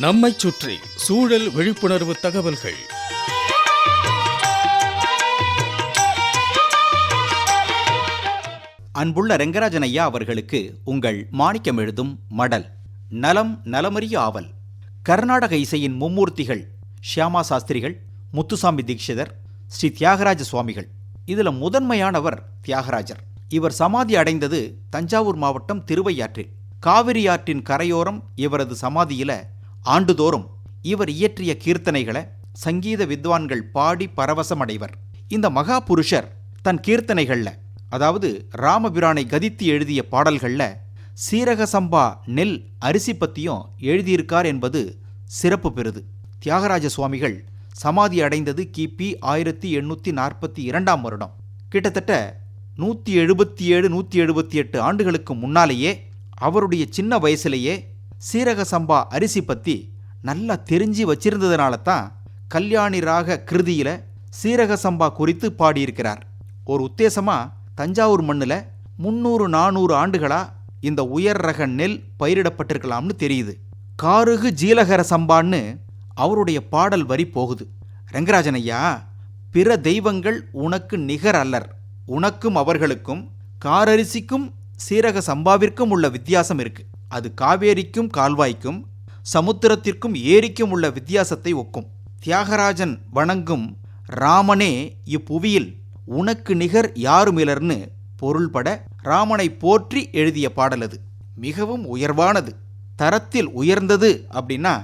நம்மை சுற்றி சூழல் விழிப்புணர்வு தகவல்கள். அன்புள்ள ரெங்கராஜன் ஐயா அவர்களுக்கு உங்கள் மாணிக்கம் எழுதும் மடல். நலம் நலமறிய ஆவல். கர்நாடக இசையின் மும்மூர்த்திகள் ஷியாமா சாஸ்திரிகள் முத்துசாமி தீட்சிதர் ஸ்ரீ தியாகராஜ சுவாமிகள். இதுல முதன்மையானவர் தியாகராஜர். இவர் சமாதி அடைந்தது தஞ்சாவூர் மாவட்டம் திருவையாற்றில். காவிரி ஆற்றின் கரையோரம் இவரது சமாதியில ஆண்டுதோறும் இவர் இயற்றிய கீர்த்தனைகளை சங்கீத வித்வான்கள் பாடி பரவசமடைவர். இந்த மகா புருஷர் தன் கீர்த்தனைகள்ல அதாவது ராமபிரானை கதித்து எழுதிய பாடல்கள்ல சீரக சம்பா நெல் அரிசி பத்தியும் எழுதியிருக்கார் என்பது சிறப்பு பெறுது. தியாகராஜ சுவாமிகள் சமாதி அடைந்தது கிபி ஆயிரத்தி எண்ணூற்றி நாற்பத்தி இரண்டாம் வருடம். கிட்டத்தட்ட நூற்றி எழுபத்தி ஏழு நூற்றி எழுபத்தி எட்டு ஆண்டுகளுக்கு முன்னாலேயே அவருடைய சின்ன வயசுலேயே சீரக சம்பா அரிசி பற்றி நல்லா தெரிஞ்சு வச்சிருந்ததுனால தான் கல்யாணி ராக கிருதியில சீரக சம்பா குறித்து பாடியிருக்கிறார். ஒரு உத்தேசமா தஞ்சாவூர் மண்ணில் முந்நூறு நானூறு ஆண்டுகளா இந்த உயர் ரக நெல் பயிரிடப்பட்டிருக்கலாம்னு தெரியுது. காருகு ஜீலகர சம்பான்னு அவருடைய பாடல் வரி போகுது. ரங்கராஜன் ஐயா பிற தெய்வங்கள் உனக்கு நிகர் அல்லர். உனக்கும் அவர்களுக்கும் காரரிசிக்கும் சீரக சம்பாவிற்கும் உள்ள வித்தியாசம் இருக்கு. அது காவேரிக்கும் கால்வாய்க்கும் சமுத்திரத்திற்கும் ஏரிக்கும் உள்ள வித்தியாசத்தை ஒக்கும். தியாகராஜன் வணங்கும் ராமனே இப்புவியில் உனக்கு நிகர் யாருமிலர்னு பொருள்பட ராமனை போற்றி எழுதிய பாடல் அது மிகவும் உயர்வானது. தரத்தில் உயர்ந்தது அப்படின்னா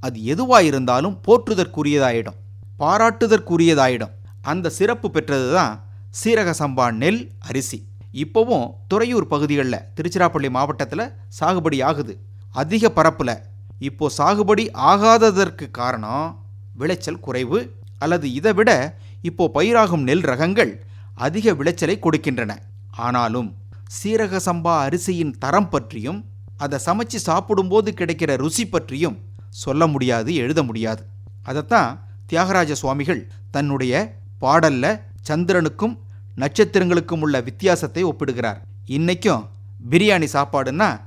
அது எதுவாயிருந்தாலும் போற்றுதற்குரியதாயிடும். பாராட்டுதற்குரியதாயிடும். அந்த சிறப்பு பெற்றது தான் சீரக சம்பா நெல் அரிசி. இப்போவும் துறையூர் பகுதிகளில் திருச்சிராப்பள்ளி மாவட்டத்தில் சாகுபடி ஆகுது. அதிக பரப்பில். இப்போ சாகுபடி ஆகாததற்கு காரணம் விளைச்சல் குறைவு அல்லது இதை விட இப்போ பயிராகும் நெல் ரகங்கள் அதிக விளைச்சலை கொடுக்கின்றன. ஆனாலும் சீரக சம்பா அரிசியின் தரம் பற்றியும் அதை சமைச்சு சாப்பிடும்போது கிடைக்கிற ருசி பற்றியும் சொல்ல முடியாது எழுத முடியாது. அதைத்தான் தியாகராஜ சுவாமிகள் தன்னுடைய பாடல்ல சந்திரனுக்கும் நட்சத்திரங்களுக்கும் உள்ள வித்தியாசத்தை ஒப்பிடுகிறார். இன்னைக்கும் பிரியாணி சாப்பாடுன்னா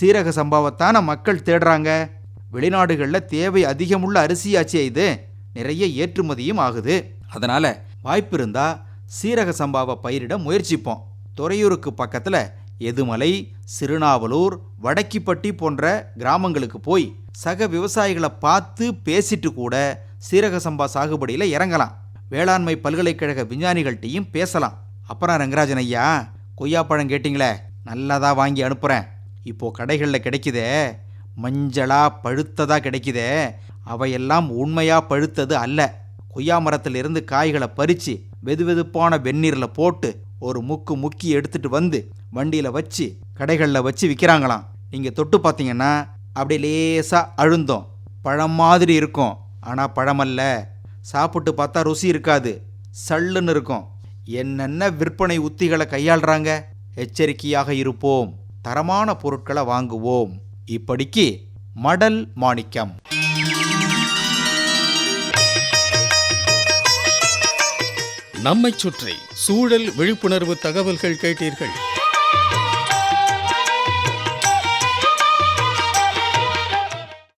சீரக சம்பாவைத்தான மக்கள் தேடுறாங்க. வெளிநாடுகளில் தேவை அதிகமுள்ள அரிசியாச்சே இது. நிறைய ஏற்றுமதியும் ஆகுது. அதனால வாய்ப்பு இருந்தா சீரக சம்பாவை பயிரிட முயற்சிப்போம். துறையூருக்கு பக்கத்துல எதுமலை சிறுநாவலூர் வடக்கிப்பட்டி போன்ற கிராமங்களுக்கு போய் சக விவசாயிகளை பார்த்து பேசிட்டு கூட சீரக சம்பா சாகுபடியில் இறங்கலாம். வேளாண்மை பல்கலைக்கழக விஞ்ஞானிகள்கிட்டையும் பேசலாம். அப்புறம் ரங்கராஜன் ஐயா கொய்யாப்பழம் கேட்டிங்களே நல்லதாக வாங்கி அனுப்புகிறேன் இப்போது கடைகளில் கிடைக்குதே மஞ்சளாக பழுத்ததாக கிடைக்குதே அவையெல்லாம் உண்மையாக பழுத்தது அல்ல. கொய்யா மரத்திலிருந்து காய்களை பறித்து வெது வெதுப்பான வெந்நீரில் போட்டு ஒரு முக்கு முக்கி எடுத்துட்டு வந்து வண்டியில் வச்சு கடைகளில் வச்சு விற்கிறாங்களாம் நீங்கள் தொட்டு பார்த்தீங்கன்னா அப்படி லேசாக அழுந்தோம். பழம் மாதிரி இருக்கும். ஆனால் பழமல்ல. சாப்பிட்டு பார்த்தா ருசி இருக்காது. சல்லுன்னு இருக்கும். என்னென்ன விற்பனை உத்திகளை கையாளுறாங்க? எச்சரிக்கையாக இருப்போம். தரமான பொருட்களை வாங்குவோம். இப்படிக்கு மடல் மாணிக்கம். நம்மை சுற்றி சூழல் விழிப்புணர்வு தகவல்கள் கேட்டீர்கள்.